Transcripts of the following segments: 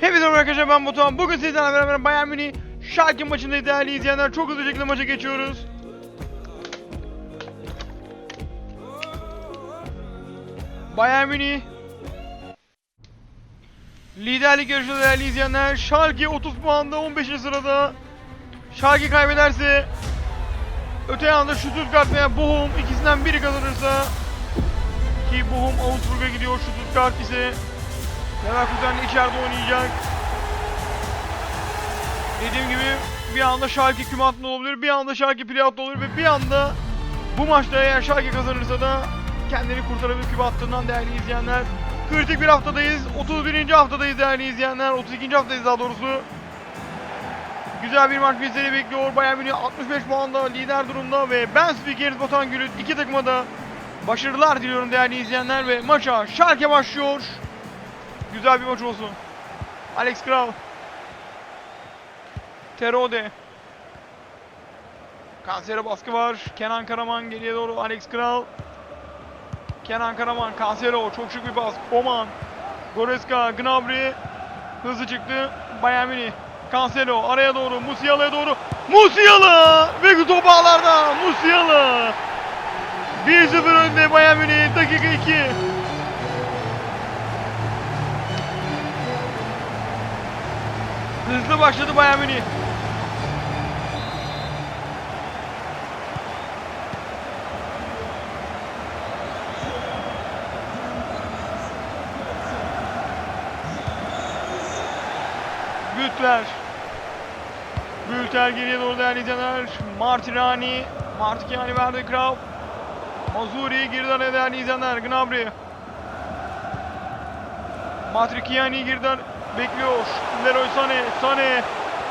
Hepinize merhaba arkadaşlar ben Batuhan. Bugün sizlerle beraber Bayern Münih Schalke maçındayız değerli izleyenler. Çok hızlı şekilde maça geçiyoruz. Bayern Münih Liderlik yarışında değerli izleyenler. Schalke 30 puanda 15. sırada. Schalke kaybederse öte yanda Stuttgart veya Bochum ikisinden biri kazanırsa ki Bochum Augsburg'a gidiyor Stuttgart ise Leverkusen de içeride oynayacak. Dediğim gibi bir anda Schalke küme hattında olabilir, bir anda Schalke playoff'ta olur ve bir anda bu maçta eğer Schalke kazanırsa da kendini kurtarabilir küme hattından değerli izleyenler. Kritik bir haftadayız, 31. haftadayız değerli izleyenler, 32. haftadayız daha doğrusu. Güzel bir maç bizleri bekliyor. Bayern Münih 65 puanda lider durumda ve ben spikeriz Batuhan Gülüt. iki takıma da başarılar diliyorum değerli izleyenler ve maça Schalke başlıyor. Güzel bir maç olsun. Alex Kral. Terode. Kansere baskı var. Kenan Karaman geriye doğru Alex Kral. Kenan Karaman, Cancelo çok şık bir pas. Oman. Goreska, Gnabry. Hızlı çıktı. Bayern Münih. Cancelo araya doğru, Musiala'ya doğru. Musiala! Ve top ağlarda. Musiala! 1-0 önde Bayern Münih. Dakika 2. Hızlı başladı Bayern Münih. Bütler. Bülter geriye doğru değerli izleyenler. Martirani. Martikani verdi Krav. Mazuri geriden değerli izleyenler. Gnabry. Matrikiani geriden bekliyor. Leroy Sané. Sané.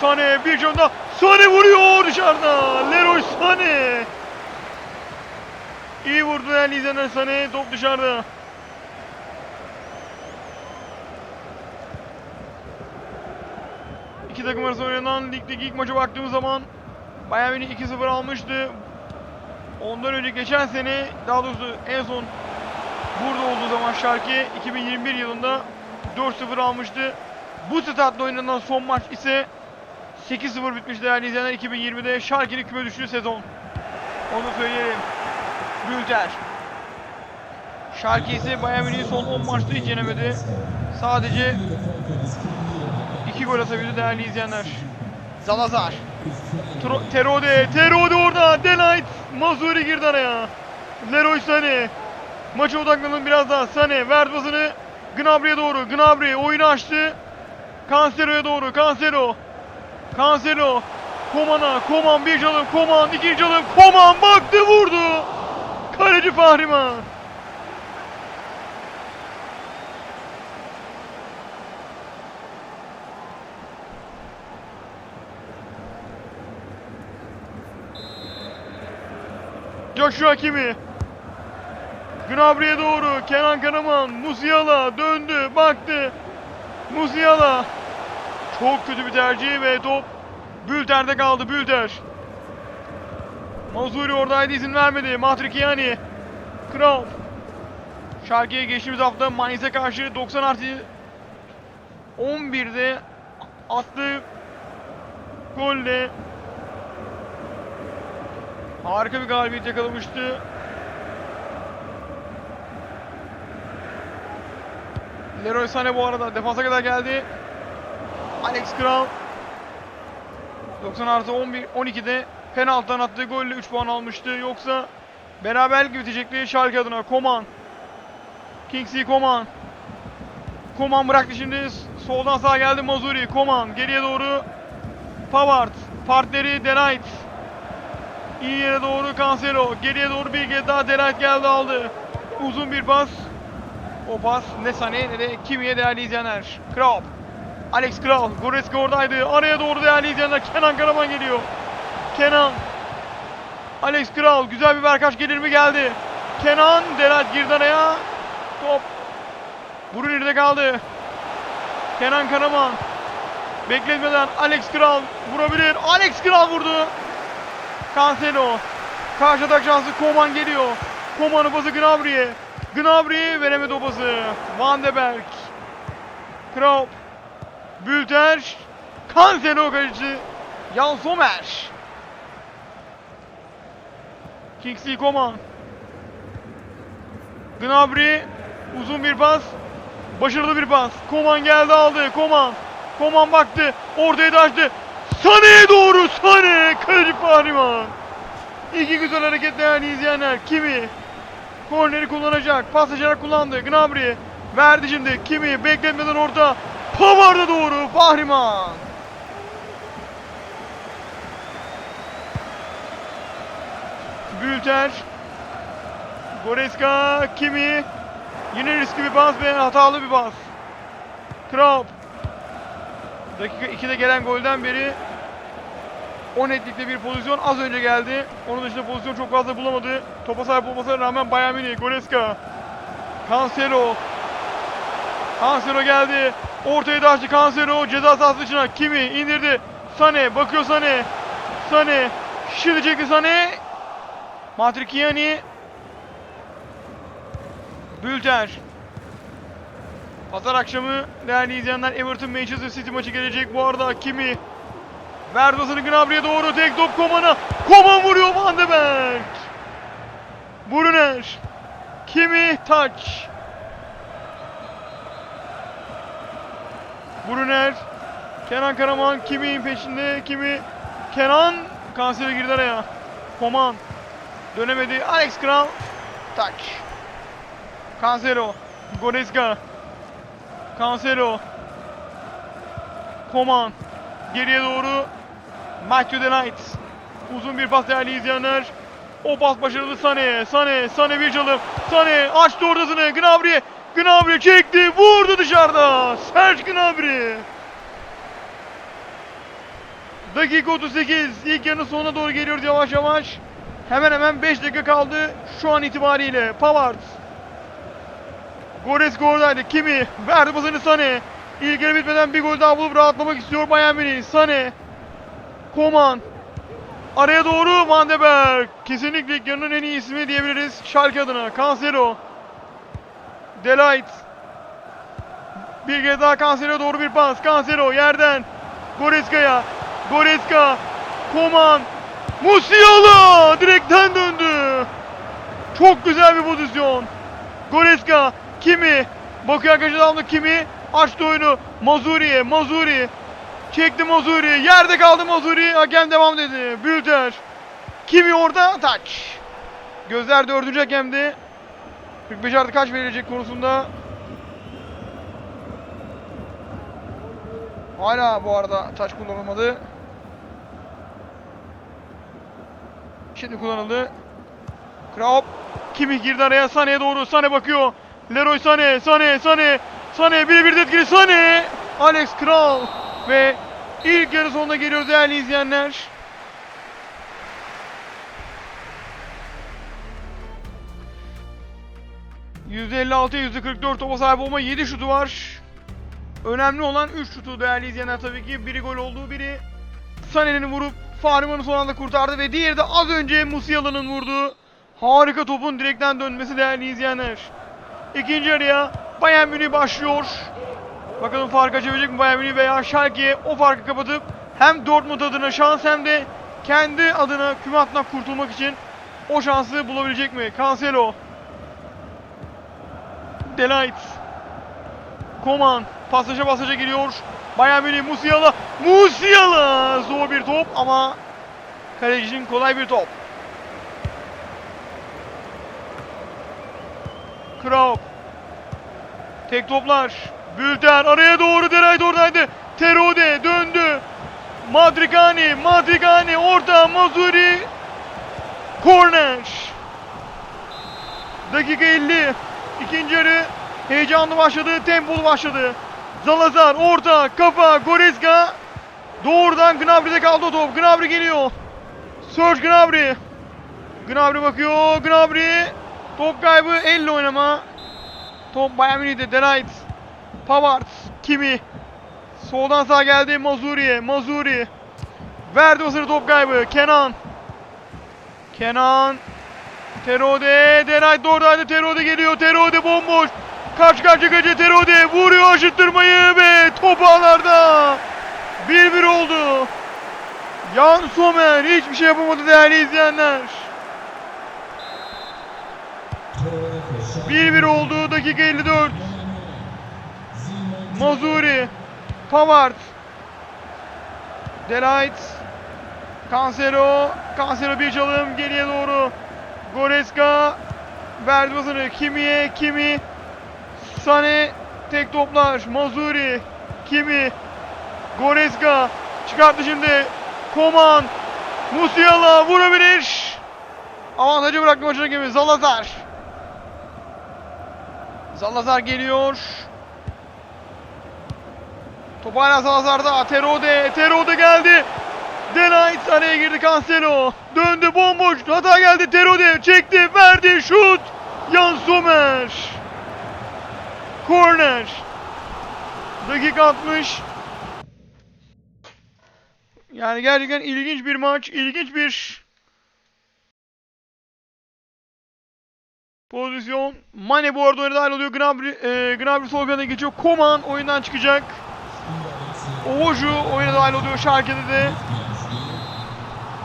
Sané bir canında. Sané vuruyor dışarıda. Leroy Sané. İyi vurdu değerli izleyenler Sané. Top dışarıda. İki takım arasında oynanan ligdeki ilk maça baktığımız zaman Bayern Münih 2-0 almıştı. Ondan önce geçen sene daha doğrusu en son burada olduğu zaman Schalke 2021 yılında 4-0 almıştı. Bu statta oynanan son maç ise 8-0 bitmiş değerli izleyenler 2020'de Schalke'nin küme düştüğü sezon. Onu söyleyelim. Bülter. Schalke ise Bayern Münih'i son 10 maçta hiç yenemedi. Sadece 2 gol atabildi değerli izleyenler. Zalazar. Tro- Terode, Terode orada. Delight. Mazuri girdi araya. Leroy Sané. Maça odaklanın biraz daha. Sané verdi pasını. Gnabry'e doğru. Gnabry oyunu açtı. Cancelo'ya doğru. Cancelo. Cancelo. Koman'a. Koman bir çalım. Koman ikinci çalım. Koman baktı vurdu. Kaleci Fahriman. Joshua Kimi. Gnabry'e doğru. Kenan Karaman. Musiala döndü. Baktı. Musiala. Çok kötü bir tercih ve top Bülter'de kaldı. Bülter. Mazuri oradaydı izin vermedi. Matrikiani. Kral. Schalke'ye geçtiğimiz hafta Mainz'e karşı 90 artı 11'de attığı golle Harika bir galibiyet yakalamıştı. Leroy Sané bu arada defansa kadar geldi. Alex Kral 90 artı 11 12'de penaltıdan attığı golle 3 puan almıştı. Yoksa beraberlik bitecekti Schalke adına. Koman. Kingsley Koman. Koman bıraktı şimdi. Soldan sağa geldi Mazuri. Koman geriye doğru. Pavard. Partneri Delight. İyi yere doğru Cancelo. Geriye doğru bir kez daha Delight geldi aldı. Uzun bir pas. O pas ne Sané ne de Kimi'ye değerli izleyenler. Kral. Alex Kral. Goretzka oradaydı. Araya doğru değerli izleyenler. Kenan Karaman geliyor. Kenan. Alex Kral. Güzel bir berkaç gelir mi geldi. Kenan. Delight girdi araya. Top. Brunner'de kaldı. Kenan Karaman. Bekletmeden Alex Kral vurabilir. Alex Kral vurdu. Cancelo. Karşı atak şansı Koman geliyor. Koman'ın pası Gnabry'e. Gnabry veremedi o pası. Van de Berg. Krop. Bülter. Cancelo kaleci. Jan Sommer. Kingsley Coman. Gnabry. Uzun bir pas. Başarılı bir pas. Koman geldi aldı. Koman. Koman baktı. Ortaya da açtı. Sane'ye doğru. Sane. Kaleci Fahriman. İki güzel hareket değerli izleyenler. Kimi? Korneri kullanacak. Pas açarak kullandı. Gnabry. Verdi şimdi. Kimi? Bekletmeden orta. Pavard'a doğru. Fahriman. Bülter. Goreska. Kimi? Yine riskli bir pas ve hatalı bir pas. Krab. Dakika 2'de gelen golden beri o netlikte bir pozisyon az önce geldi. Onun dışında pozisyon çok fazla bulamadı. Topa sahip olmasına rağmen Bayern Münih, Goreska. Cancelo. Cancelo geldi. Ortaya da Cancelo. Ceza sahası dışına. Kimi indirdi. Sane. Bakıyor Sane. Sane. Şimdi çekti Sane. Matrikiyani. Bülter. Pazar akşamı değerli izleyenler Everton Manchester City maçı gelecek. Bu arada Kimi Verdos'unu Gnabry'e doğru tek top Koman'a. Koman vuruyor Van de Beek. Brunner. Kimi touch. Brunner. Kenan Karaman Kimi'nin peşinde. Kimi Kenan Cancelo girdi araya. Koman. Dönemedi. Alex Kral. Touch. Cancelo. Goretzka. Cancelo. Koman. Geriye doğru Matthew Delight. Uzun bir pas değerli izleyenler. O pas başarılı Sane. Sane. Sane bir çalım. Sane açtı ortasını. Gnabry. Gnabry çekti. Vurdu dışarıda. Serge Gnabry. Dakika 38. İlk yarının sonuna doğru geliyoruz yavaş yavaş. Hemen hemen 5 dakika kaldı şu an itibariyle. Pavard. Goretzka oradaydı. Kimi? Verdi pasını Sane. İlk yarı bitmeden bir gol daha bulup rahatlamak istiyor Bayern Münih. Sane. Koman. Araya doğru Van de Beek. Kesinlikle ilk yarının en iyi ismi diyebiliriz. Schalke adına. Cancelo. Delight. Bir kez daha Cancelo'ya doğru bir pas. Cancelo yerden. Goreska'ya. Goreska. Koman. Musiala. Direkten döndü. Çok güzel bir pozisyon. Goreska. Kimi? Bakıyor arkadaşlar aldı Kimi? Açtı oyunu. Mazuri'ye. Mazuri. Çekti Mazuri. Yerde kaldı Mazuri. Hakem devam dedi. Bülter. Kimi orada? Taç. Gözler dördüncü hakemde. 45 artı kaç verilecek konusunda. Hala bu arada taç kullanılmadı. Şimdi kullanıldı. Kraup. Kimi girdi araya Sane'ye doğru. Sane bakıyor. Leroy Sane, Sane, Sane, Sane birebir de etkili Sane. Alex Kral ve ilk yarı sonuna geliyoruz değerli izleyenler. %56'ya %44 topa sahip olma 7 şutu var. Önemli olan 3 şutu değerli izleyenler tabii ki. Biri gol olduğu biri Sane'nin vurup Fahriman'ı son anda kurtardı ve diğeri de az önce Musiala'nın vurduğu harika topun direkten dönmesi değerli izleyenler. İkinci yarıya Bayern Münih başlıyor. Bakalım fark açabilecek mi Bayern Münih veya Schalke o farkı kapatıp hem Dortmund adına şans hem de kendi adına küme hattından kurtulmak için o şansı bulabilecek mi? Cancelo. Delight. Koman. Pasaja pasaja geliyor. Bayern Münih Musiala. Musiala! Zor bir top ama kalecinin kolay bir top. Kraup. Tek toplar. Bülter araya doğru Deray oradaydı. Terode döndü. Madrigani, Madrigani orta Mazuri. Korner. Dakika 50. İkinci yarı heyecanlı başladı, tempolu başladı. Zalazar orta, kafa, Goretzka. Doğrudan Gnabry'de kaldı top. Gnabry geliyor. Serge Gnabry. Gnabry bakıyor. Gnabry. Top kaybı elle oynama. Top Bayern Münih'de Delight. Pavard. Kimi. Soldan sağ geldi Mazuri'ye. Mazuri. Verdi o sırada top kaybı. Kenan. Kenan. Terode. Delight oradaydı. Terode geliyor. Terode bomboş. Karşı karşıya kaçıyor Terode. Vuruyor aşıttırmayı ve top ağlarda. 1-1 oldu. Yan Sommer hiçbir şey yapamadı değerli izleyenler. 1-1 oldu dakika 54. Mazuri, Pavard, Delight, Cancelo, Cancelo bir çalım geriye doğru. Goreska verdi pasını Kimi'ye, Kimi, Sane tek toplar, Mazuri, Kimi, Goreska çıkarttı şimdi. Koman, Musiala vurabilir. Avantajı bıraktı maçın gibi Zalazar. Zalazar geliyor. Top hala Salazar'da. Terode. Terode geldi. Delight araya girdi Cancelo. Döndü bomboş. Hata geldi. Terode çekti. Verdi. Şut. Jan Sommer. Corner. Dakika 60. Yani gerçekten ilginç bir maç. ilginç bir pozisyon. Mane bu arada oyuna dahil. Gnabry, e, Gnabry sol kanada geçiyor. Koman oyundan çıkacak. Oğuzcu oyuna dahil oluyor Şarkı'da de.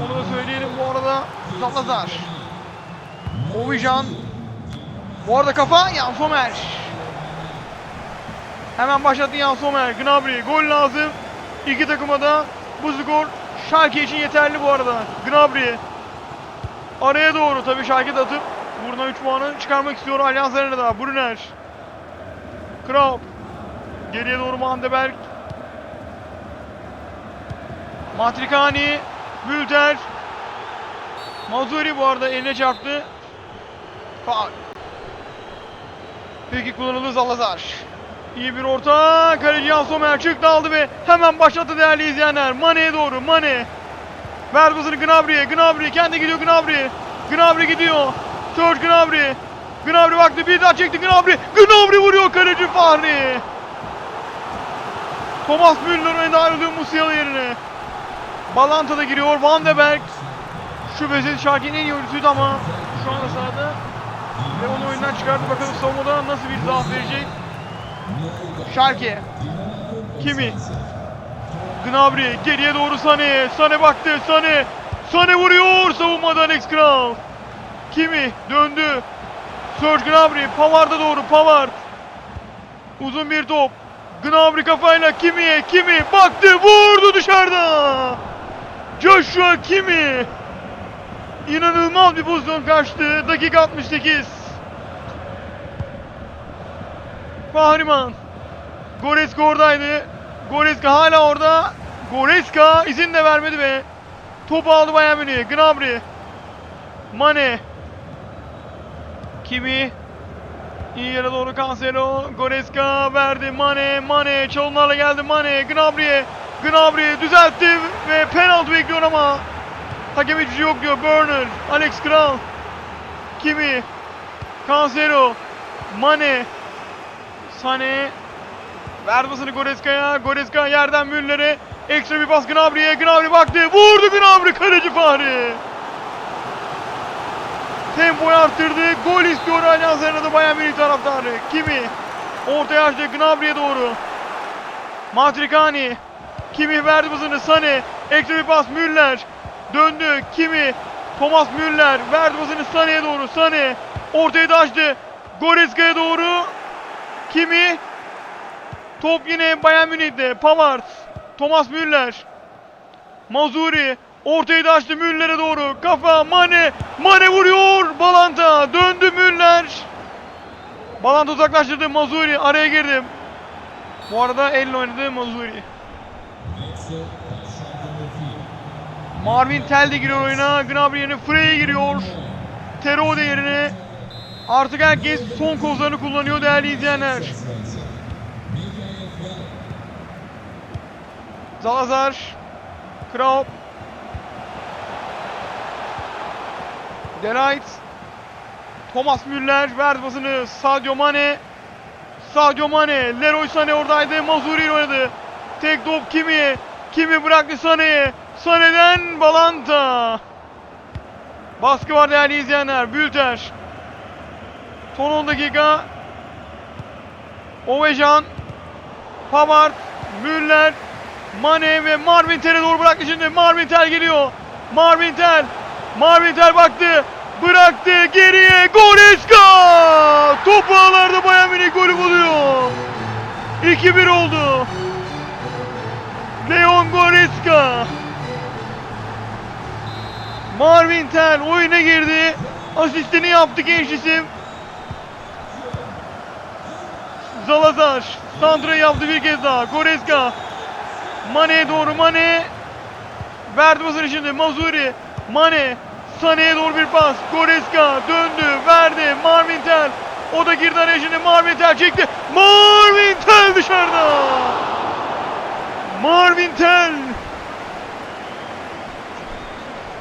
Onu da söyleyelim bu arada. Zalazar. Ovijan. Bu arada kafa Yan Somer. Hemen başlattı Yan Somer. Gnabry gol lazım. İki takıma da bu skor Schalke için yeterli bu arada. Gnabry. Araya doğru tabii Schalke de atıp buradan 3 puanı çıkarmak istiyor Allianz Arena'da. Brunner. Kraup. Geriye doğru Mandeberg. Matrikani, Bülter. Mazuri bu arada eline çarptı. Faul. Peki kullanıldı Zalazar. İyi bir orta. Kaleci Jan Sommer çıktı aldı ve hemen başlattı değerli izleyenler. Mane'ye doğru. Mane. Ver pasını Gnabry'e. Gnabry kendi gidiyor Gnabry. Gnabry gidiyor. Serge Gnabry. Gnabry baktı bir daha çekti Gnabry. Gnabry vuruyor kaleci Fahri. Thomas Müller öne dahil oluyor Musiala yerine. Balanta da giriyor. Van de Beek. Şüphesiz Şarkı'nın en iyi oyuncusuydu ama şu anda sahada. Ve onu oyundan çıkardı. Bakalım savunmada nasıl bir zaaf verecek. Şarkı. Kimi? Gnabry geriye doğru Sane. Sane baktı. Sane. Sane vuruyor. Savunmada Alex Kral. Kimi? Döndü. Serge Gnabry. Pavard'a doğru. Pavard. Uzun bir top. Gnabry kafayla Kimi'ye. Kimi baktı. Vurdu dışarıda. Joshua Kimi. İnanılmaz bir pozisyon kaçtı. Dakika 68. Fahriman. Goreska oradaydı. Goreska hala orada. Goreska izin de vermedi ve topu aldı Bayern Münih. Gnabry. Mane. Kimi. İyi yere doğru Cancelo. Goreska verdi. Mane. Mane. Çalımlarla geldi Mane. Gnabry'e. Gnabry düzeltti ve penaltı bekliyor ama hakem şey yok diyor. Burner. Alex Kral. Kimi. Cancelo. Mane. Sane. Ver pasını Goreska'ya. Goreska yerden Müller'e. Ekstra bir pas Gnabry'e. Gnabry baktı. Vurdu Gnabry. Kaleci Fahri. Tempoyu arttırdı. Gol istiyor Allianz Arena'da Bayern Münih taraftarı. Kimi? Ortaya açtı Gnabry'e doğru. Matrikani. Kimi verdi pasını Sane. Ekstra bir pas Müller. Döndü. Kimi? Thomas Müller verdi pasını Sane'ye doğru. Sane. Ortaya da açtı. Goreska'ya doğru. Kimi? Top yine Bayern Münih'te. Pavard. Thomas Müller. Mazuri. Ortayı da açtı Müller'e doğru. Kafa Mane. Mane vuruyor. Balanta. Döndü Müller. Balanta uzaklaştırdı. Mazuri araya girdi. Bu arada elle oynadı Mazuri. Marvin Tel de giriyor oyuna. Gnabry yerine Frey giriyor. Terode yerine. Artık herkes son kozlarını kullanıyor değerli izleyenler. Zalazar. Kraup. Delight. Thomas Müller verdi pasını Sadio Mane. Sadio Mane. Leroy Sané oradaydı. Mazuri oynadı. Tek top Kimi. Kimi bıraktı Sané'ye. Sané'den Balanta. Baskı var değerli izleyenler. Bülter. Son 10 dakika. Ovejan. Pavard. Müller. Mane ve Marvin Tel'e doğru bıraktı şimdi. Marvin Tel geliyor. Marvin Tel. Marvin Tel baktı. Bıraktı geriye. Goreska! Topu ağlarda Bayern Münih golü buluyor. 2-1 oldu. Leon Goreska. Marvin Tel oyuna girdi. Asistini yaptı genç isim. Zalazar. Sandra yaptı bir kez daha. Goreska. Mane'ye doğru Mane. Verdi pasını şimdi Mazuri. Mane. Sane'ye doğru bir pas. Goreska döndü. Verdi. Marvin Tel. O da girdi araya şimdi. Marvin Tel çekti. Marvin Tel dışarıda. Marvin Tel.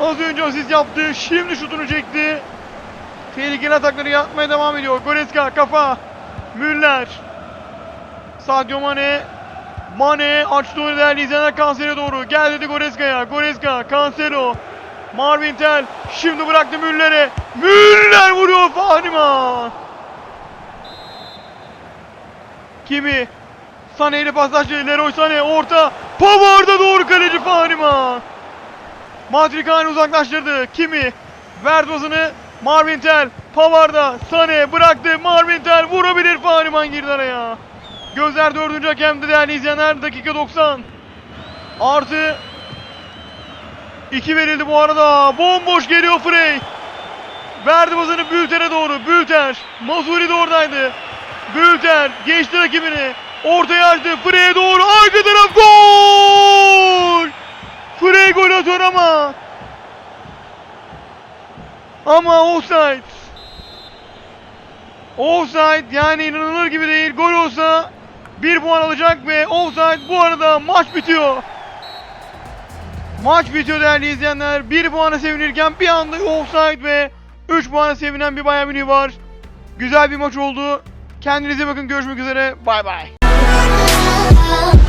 Az önce asist yaptı. Şimdi şutunu çekti. Tehlikeli atakları yapmaya devam ediyor. Goreska kafa. Müller. Sadio Mane. Mane açtı onu değerli izleyenler Cancelo'ya doğru. Gel dedi Goreska'ya. Goreska, Cancelo. Marvin Tel. Şimdi bıraktı Müller'e. Müller vuruyor Fahriman. Kimi? Sané ile paslaştı. Leroy Sané orta. Pavard'a doğru kaleci Fahriman. Madrigal'i uzaklaştırdı. Kimi? Verdi pasını. Marvin Tel. Pavard'a. Sané bıraktı. Marvin Tel vurabilir. Fahriman girdi araya. Gözler dördüncü hakemde değerli izleyenler. Dakika 90. Artı 2 verildi bu arada. Bomboş geliyor Frey. Verdi pasını Bülter'e doğru. Bülter. Mazuri de oradaydı. Bülter geçti rakibini. Ortaya açtı. Frey'e doğru. Arka taraf gol. Frey gol atıyor ama. Ama offside. Offside yani inanılır gibi değil. Gol olsa bir puan alacak ve offside bu arada maç bitiyor. Maç bitiyor değerli izleyenler. Bir puana sevinirken bir anda offside ve 3 puana sevinen bir Bayern Münih var. Güzel bir maç oldu. Kendinize bakın. Görüşmek üzere. Bay bay. ah.